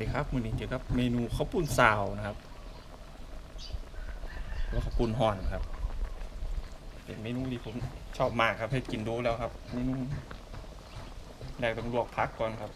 ดีครับมือนี้เกี่ยวกับเมนูข้าวปุ้นซาวนะครับแล้วข้าวปุ้นห่อนครับ เป็นเมนูที่ผมชอบมากครับให้กินดูแล้วครับเมนูแรกต้องลวกพักก่อนครับ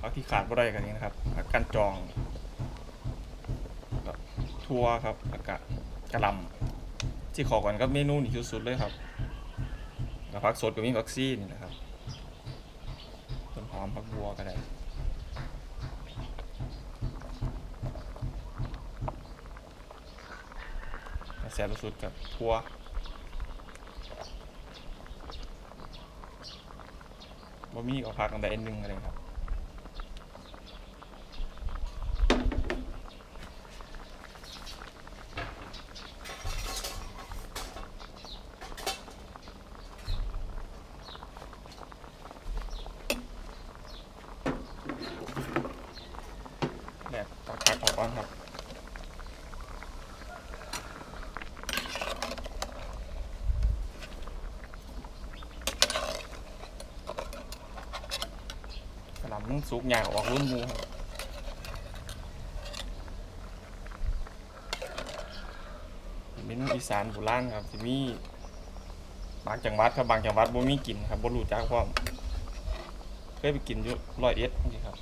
พักที่ขาดบ่ได้กันนี้นะครับผักกันจองกับทั่วครับแล้วก็กระลำที่ขอก่อนก็เมนูนี้สุดๆเลยครับแล้วผักสดก็มีผักซีนี่นะครับต้นหอมผักบัวก็ได้ แสบสุดกับทัวบ่มี่กับผักอันใดอันหนึ่งอะไรครับตักผักออกก่อนครับ กระหลำซุกยางออกรุ่นมูครับเป็นเมนูอีสานโบราณครับที่มีบางจังหวัดครับบางจังหวัดบ่มีกินครับบ่รู้จักพร้อมเคยไปกินอยู่ร้อยเอ็ดนี่ครับ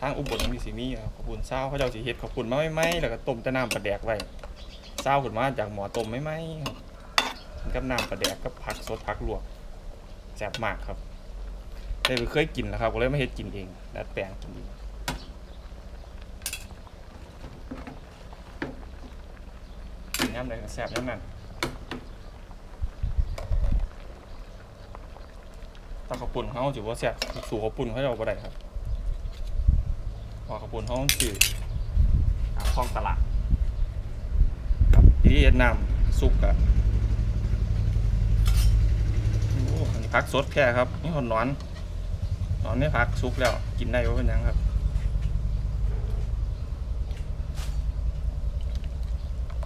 ทางอุบลมีสิมีครับขาวปุ้นเศร้าเขาเจ้าสิเฮ็ดขาวปุ้นมาไม่ไหมแล้วก็ต้มแต่น้ำปลาแดกไว้เศร้าขึ้นมาจากหมอต้มไม่ไหมครับกับน้ำปลาแดกกับผักสดผักลวกแซ่บมากครับ ได้ไปเคยกินแล้วครับก็เลยไมาเฮ็ดกินเองดัดแปลงกินเองนย่ำใดก็แซ่บย่ำนั้นตาขปุ่นเขาถือว่าแซ่บสูข้าวปุ่นเขาเอาไปได้ครับพอข้าวปุ่นเขาคือหาคลองตลาดครับทีนี้เวียดนามซุกอะโอ้อันนี้พักสดแค่ครับ นี่หอนนอน ตอนนี้พักซุกแล้ว กินได้ว่าเป็นยังครับ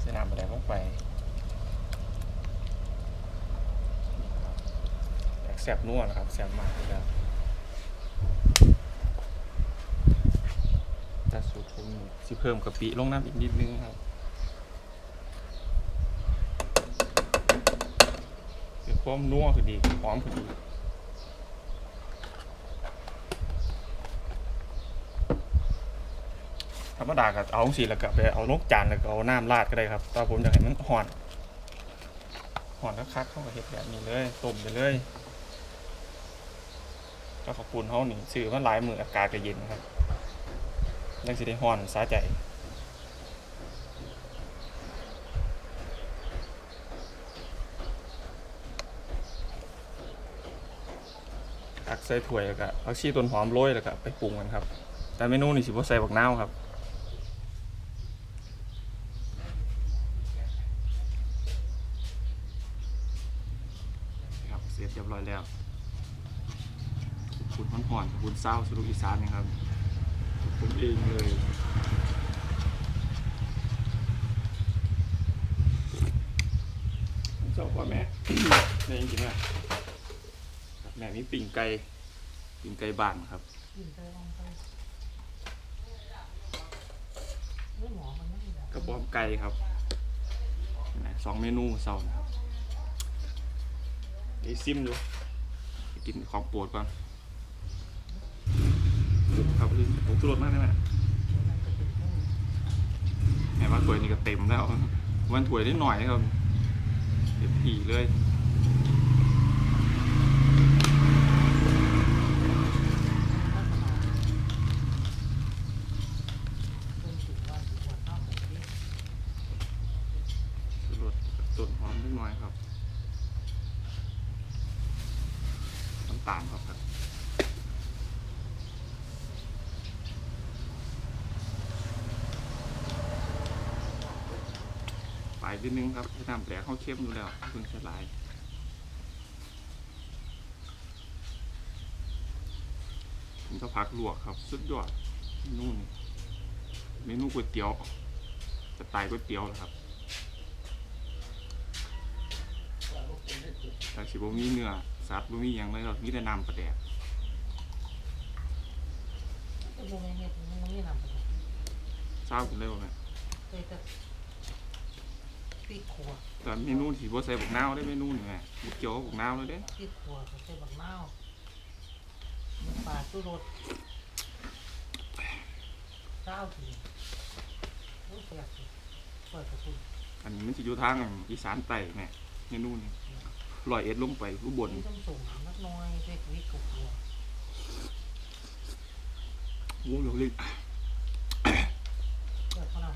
ใส่น้ำไปแล้วลงไปแซ่บนัวนะครับแซ่บมากเลยครับแต่สูตรผมสิเพิ่มกะปิลงน้ำอีกนิดนึงครับเพื่อความนัวคือดีหอมคือดี ธรรมดาก็เอาสีแล้วก็ไปเอานกจานแล้วก็เอาน้ำราดก็ได้ครับแต่ผมอยากให้มันห่อนห่อนคักๆเข้ากับเห็ดแบบนี้เลยต้มไปเลยก็ขอบคุณเขาหนึ่งซื้อมาหลายมืออากาศก็เย็นครับยังสิได้ห่อนสาใจตักใส่ถ้วยแล้วก็เอาชีต้นหอมโรยแล้วก็ไปปรุงกันครับ แต่เมนูนี่สิบ่ใส่บักนาวครับเสร็จเรียบร้อยแล้วคุณห่อน ห่อนๆคุณเศร้าสุรุอีสานนะครับ ผมเองเลยเจ้าพ่อแม่นี่จริงๆนะแม่มีปิ่งไก่ปิ่งไก่บ้านครับกระป๋อมไก่ครับสองเมนูเสาร์นะครับนี่ซิมดูกินของโปรดก่อน ครับลืมผมสุรสมากเลยแม่แม่ว่าถ้วยนี่ก็เต็มแล้ววันถ้วยนิดหน่อยครับเต็มที่เลยสุรสต้นหอมนิดหน่อยครับน้ำตาลครับครับ ไป นิดนึงครับให้น้ำแผลเข้าเข้มอยู่แล้วเพิ่งสลายผมจะพักลวกครับ สุดยอดเมนูนี่เมนูก๋วยเตี๋ยวสไตล์ก๋วยเตี๋ยวนะครับแต่สิบ่มีเนื้อสัตว์บ่มีหยังเลยครับมีแต่น้ำปลาแดกก็บ่แม่นเฮ็ดมันมีน้ำปลาแดกเศร้ากินเลยบ่แม่เคยแต่พ ริกขัวแต่เมนูที่บ่ใส่บักนาวได้เมนูนี่แม่บ่เกี่ยวกับบักนาวเลยเด้พริกขัวก็ใส่บักนาวปลาสุรสข้าวกินโอ้ยแซ่บสิเปิดกระปุกอันนี้มันสิอยู่ทางอีสานใต้แม่เมนูนี่ร้อยเอ็ดลงไปอุบลนี่ต้องส่งนักน้อยใส่พริกขัวโอ้โหเลย เปิดข้าวหน้า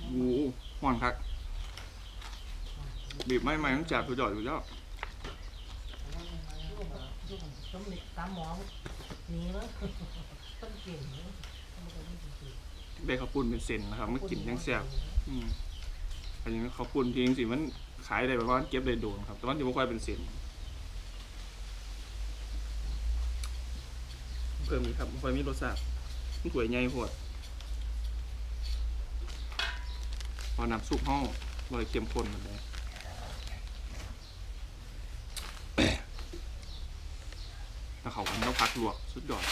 โอ้โห ฮ้อนคักบีบไม้ไม้ต้องจับตัวจอดอยู่แล้วสมเด็จตามหมอหนีแล้วต้องเก่งเลยต้องไปนี่จริงได้ข้าวปุ้นเป็นเส้นนะครับมากินยังแซ่บอืมอันนี้ข้าวปุ้นที่จริงๆมันขายได้แบบว่าเก็บได้โดนครับแต่ว่าจะบ่ค่อยเป็นเส้นเพิ่มอีกครับบ่ค่อยมีรสชาติมันถ้วยใหญ่โพด พอน้ำซุปห้องเลยเข้มข้นหมดเลยแล้วเขากันต้องพักลวกสุดยอด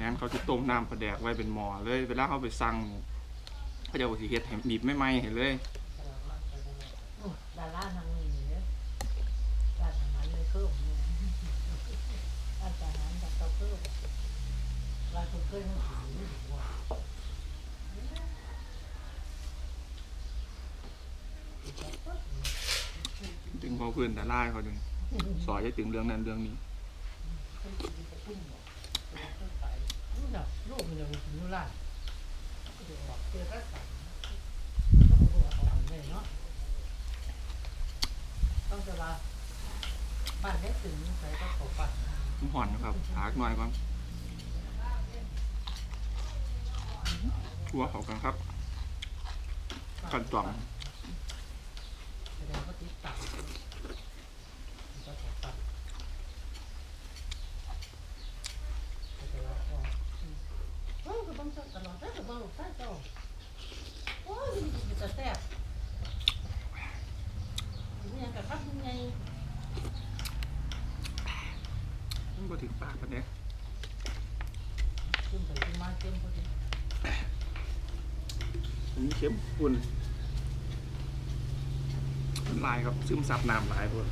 งั้นเขาจะต้มน้ำปลาแดกไว้เป็นหม้อเลยเวลาเขาไปสั่งเขาจะเอาสีเฮ็ดห้บีบไม่ไหม้เห็นเลยดาราทางนี้เนี่ยดาราทางนั้นเลยเพิ่มเนี่ยอาจารย์ นั้นเพิ่มเราจะเพิ่มให้ถึงนี่ถึงว่าถึงพอเพื่อนแต่ล่าเขาดึงสอยจะถึงเรื่องนั้นเรื่องนี้ลูกมันจะถึงนู่นล่ะก็จะออกเจอกันต้องเอาเลยเนาะต้องจะลาบ้านเล็กถึงใส่ก็ขอปัดผ มห่อนนะครับหากหน่อยก่อนทัวเขากันครับ กันจ่อมแสดงว่าติดตับก็ขอปัดจะลาออกโอ้ก็ต้องจัดตลอดแต่ก็ต้องใส่ต่อโอ้ยมันจะแซ่บนี่ยังกับข้าวยังไง มันก็ ถึงปากกันเนี่ยขึ้นไปขึ้นมาเต็มพอดีอันนี้เข้มปุ่นมันลายครับ ซึมซับน้ำลายพวก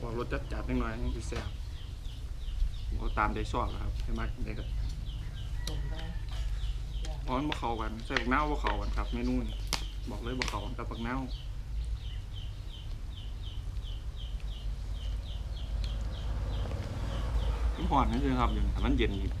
ออกรสจัดจัดๆนิดหน่อยนี่คือแซ่บเอาตามใจชอบอะครับให้มากได้ก็ต้มได้เพราะมันบ่เข้ากัน ใส่บักนาวบ่เข้ากันครับเมนูนี้บอกเลยบ่เข้ากันกับบักนาวมัน หอนนั่นเองครับอย่างมันเย็นอีก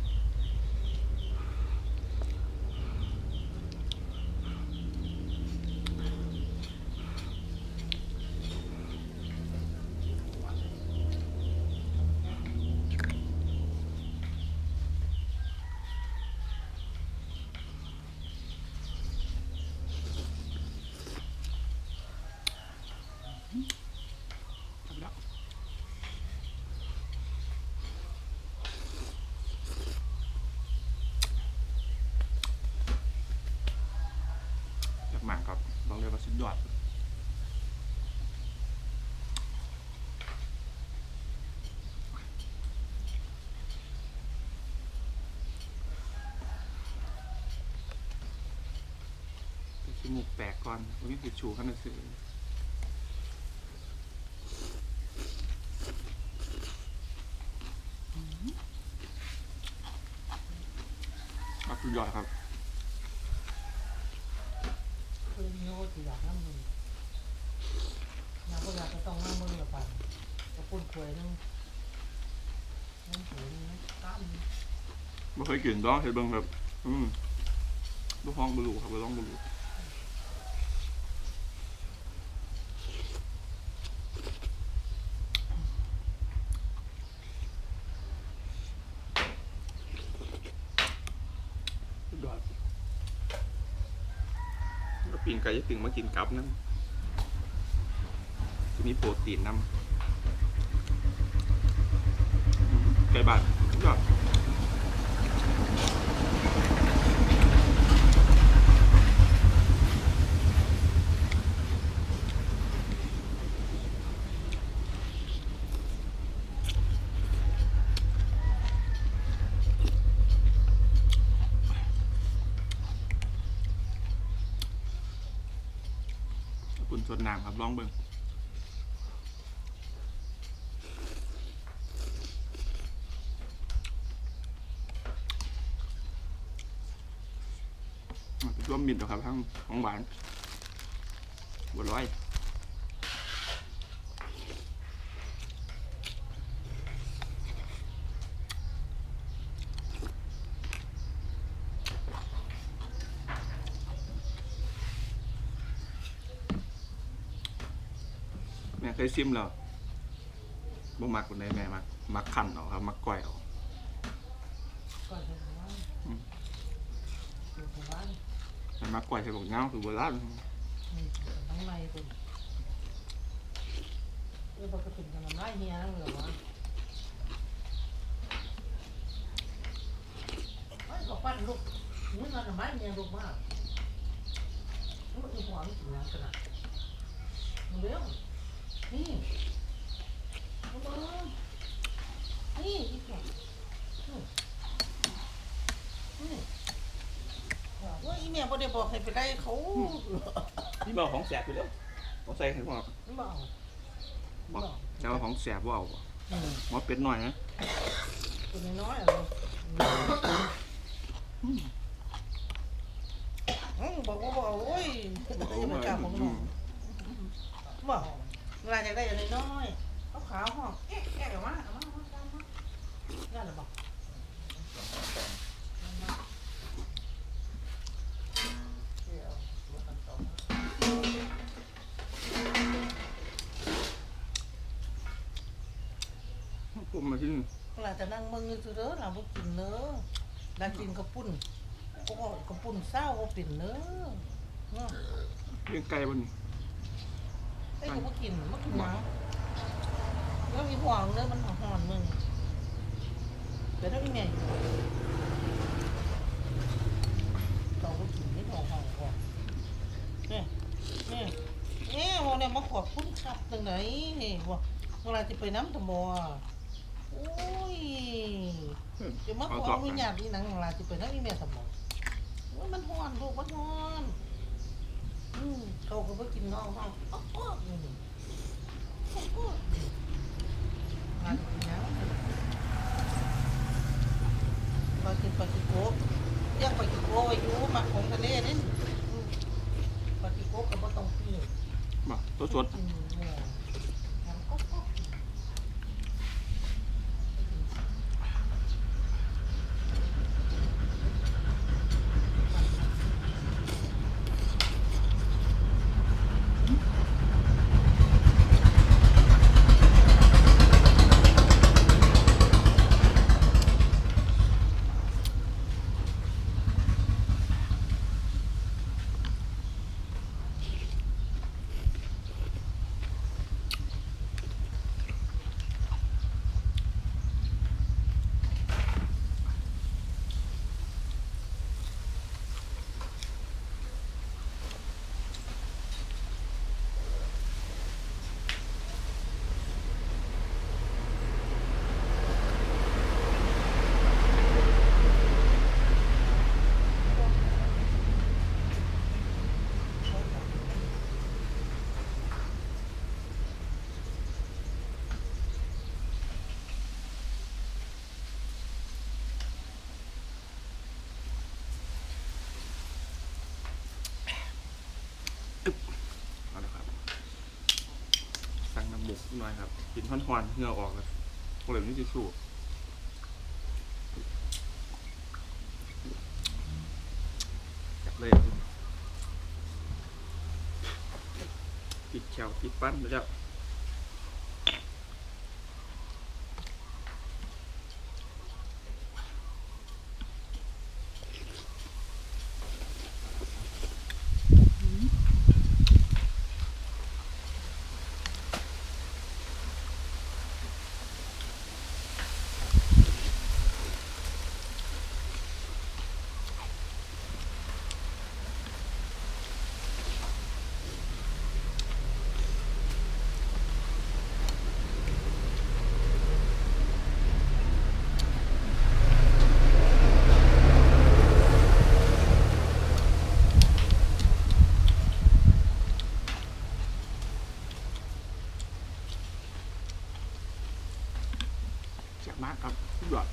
แล้วจากหมากครับบอกเล ยอดแต่ขี้มูกแตกก่อนวันนี้ติดชูขั้นสื่อครับสุดยอดครับ คือ โน้ตอยากน้ำมือน้ำก็อยากจะต้องน้ำมือละปันกระปุ่นควยนั่งนั่งหัวนี่ตั้มไม่เคยกินดอกเห็ดเบิ่งแบบอืมลูกห้องบลูครับลูกห้องบลูสุดยอดแล้วปี นไก่จะถึงมากินกับนั่นจะมีโปรตีนน้ำไก่บาดยอดางครับลองเบิ่งอะร่วมมิดหรอครับทั้งของหวานบัวร้อย ซิมแล้วบ่มักคนใดแม่มักมักขันเอาครับ มักก้อยเอาก็จะทำว่านถึงบ้านแต่มักก้อยใส่บอกเงาคือโบราณอืมน้องในคุณเออปกติจะน้ำลายเฮียนั่นเหรอวะไอ้ก็ปั้นลูกนี่มันน้ำลายเฮียลูกมากลูกอีหัวนี่ถึงยังขนาดเร็ว นี่เอามานี่อีกแก่นี่ว่าอีเมียบ่ได้บอกให้ไปได้เขานี่บอกของแสบไปแล้วของใส่ให้พ่อเบาเบาแต่ว่าของแสบว่าเอาบ่อืมหมอเป็ดหน่อยนะ ตัวน้อยๆอะไรอืมบอกว่าบอกโอ้ยยังไม่กล้าบอกน้องบอกเวลาจะได้อย่างน้อยๆเขาขาวห้องเอ๊ะแกะออกมาเอามาเอามาเอามาได้หรือเปล่าเดี๋ยวรถกันต่อ ผมมาที่นี่ เวลาจะนั่งมึงอยู่เด้อเราบ่กินเน้อนั่งกินกระปุ่นก็กระปุ่นเศร้าก็ปิ่นเน้อเนาะเลี้ยงไก่บนนี่ไอ้กูบ่กินมันกินหยังแล้วมีห่วงเด้อมันหอนๆมึงแต่ถ้ามีแม่อยู่เราบ่กินนี่ห่องๆก่อนเนี่ยเนี่ยเนี่ยว่าเนี่ยมาขอบคุณครับจังไหนนี่ว่าเวลาจะไปน้ำตะมอโอ้ยจะมาขออนุญาตอีหนังของเราจะไปนั่งอีเมลสมองว่ามันฮ้อนลูกมันฮ้อนอืมเขาก็ไปกินน้องเขาอ๊อกอ๊อกนี่นี่อ๊อกอ๊อกงานกินแล้วปลากินปลากิโกะย่างปลากิโก้อยู่มาของทะเลนี่ปลากิโกะก็บ่ต้องเปรี้ยวมาตัวสด กินเนื้อทำอ๊อกอ๊อก เอาละครับสั่งน้ำบุก หน่อยครับกินท่อนๆเหงื่อออกเลยโอ้ยนี่จะสู้จับเลยติดแขวติดปั้นแล้ว มากครับสุดยอด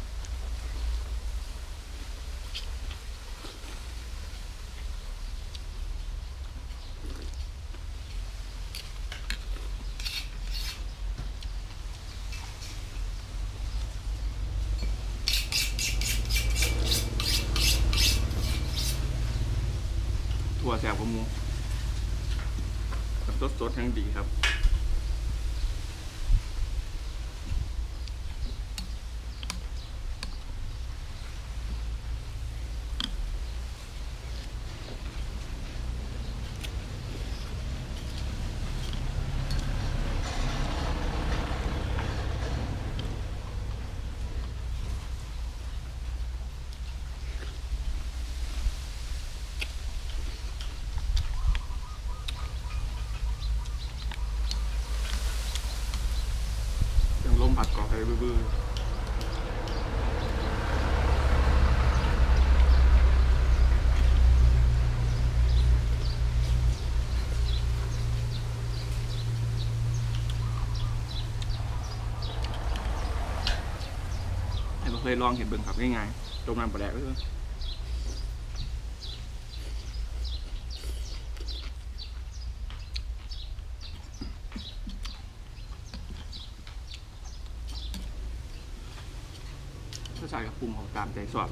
ถั่วแสบกว่าหมูแบบสดๆทั้งดีครับ เคยลองเห็นเบิ่งครับง่ายๆจมน้ำปลาแดกก็คือก็ใส่กับปรุงของตามใจชอบ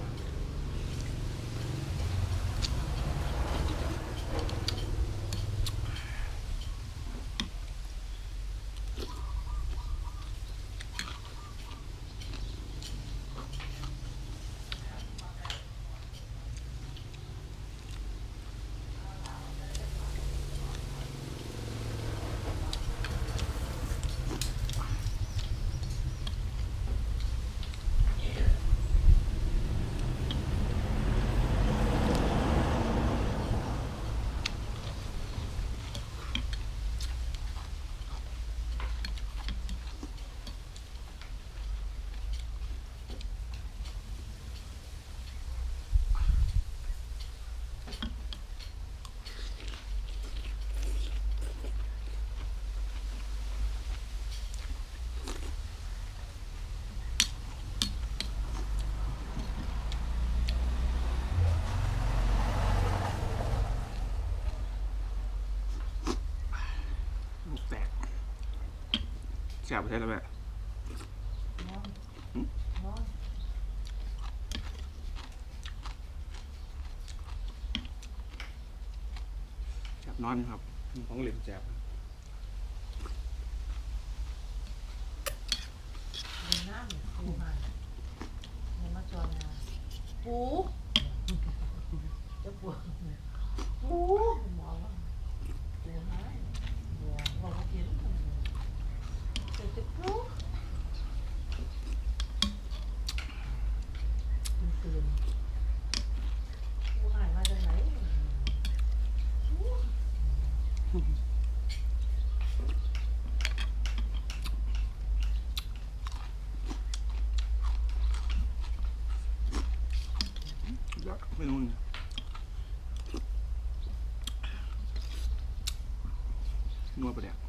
ลูกแตก แสบไปใช่แล้วแม่น้องน้องแสบนอนครับของเหลวแสบ problema.